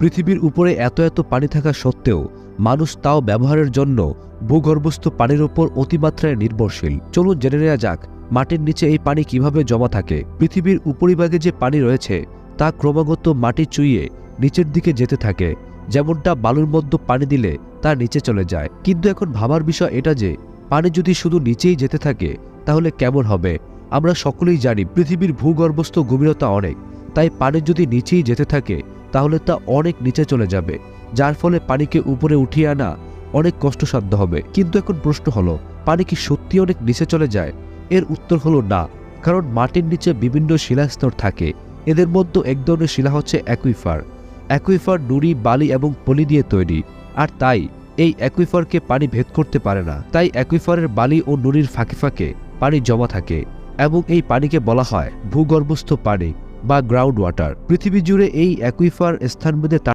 পৃথিবীর উপরে এত এত পানি থাকা সত্ত্বেও মানুষ তাও ব্যবহারের জন্য ভূগর্ভস্থ পানির ওপর অতিমাত্রায় নির্ভরশীল। চলুন জেনে নেওয়া যাক, মাটির নিচে এই পানি কীভাবে জমা থাকে। পৃথিবীর উপরিভাগে যে পানি রয়েছে, তা ক্রমাগত মাটি চুইয়ে নিচের দিকে যেতে থাকে। যেমনটা বালুর মধ্যে পানি দিলে তা নিচে চলে যায়। কিন্তু এখন ভাবার বিষয় এটা যে, পানি যদি শুধু নিচেই যেতে থাকে, তাহলে কেমন হবে? আমরা সকলেই জানি, পৃথিবীর ভূগর্ভস্থ গভীরতা অনেক। তাই পানি যদি নিচেই যেতে থাকে তাহলে তা অনেক নিচে চলে যাবে, যার ফলে পানিকে উপরে উঠিয়ে আনা অনেক কষ্টসাধ্য হবে। কিন্তু এখন প্রশ্ন হলো, পানি কি সত্যি অনেক নিচে চলে যায়? এর উত্তর হলো না, কারণ মাটির নিচে বিভিন্ন শিলাস্তর থাকে। এদের মধ্যে এক ধরনের শিলা হচ্ছে অ্যাকুইফার। অ্যাকুইফার নুড়ি, বালি এবং পলি দিয়ে তৈরি। আর তাই, এই অ্যাকুইফারকে পানি ভেদ করতে পারে না। তাই অ্যাকুইফারের বালি ও নুড়ির ফাঁকে ফাঁকে পানি জমা থাকে এবং এই পানিকে বলা হয় ভূগর্ভস্থ পানি। বা গ্রাউন্ড ওয়াটার পৃথিবী জুড়ে এই অ্যাকুইফার স্থানভেদে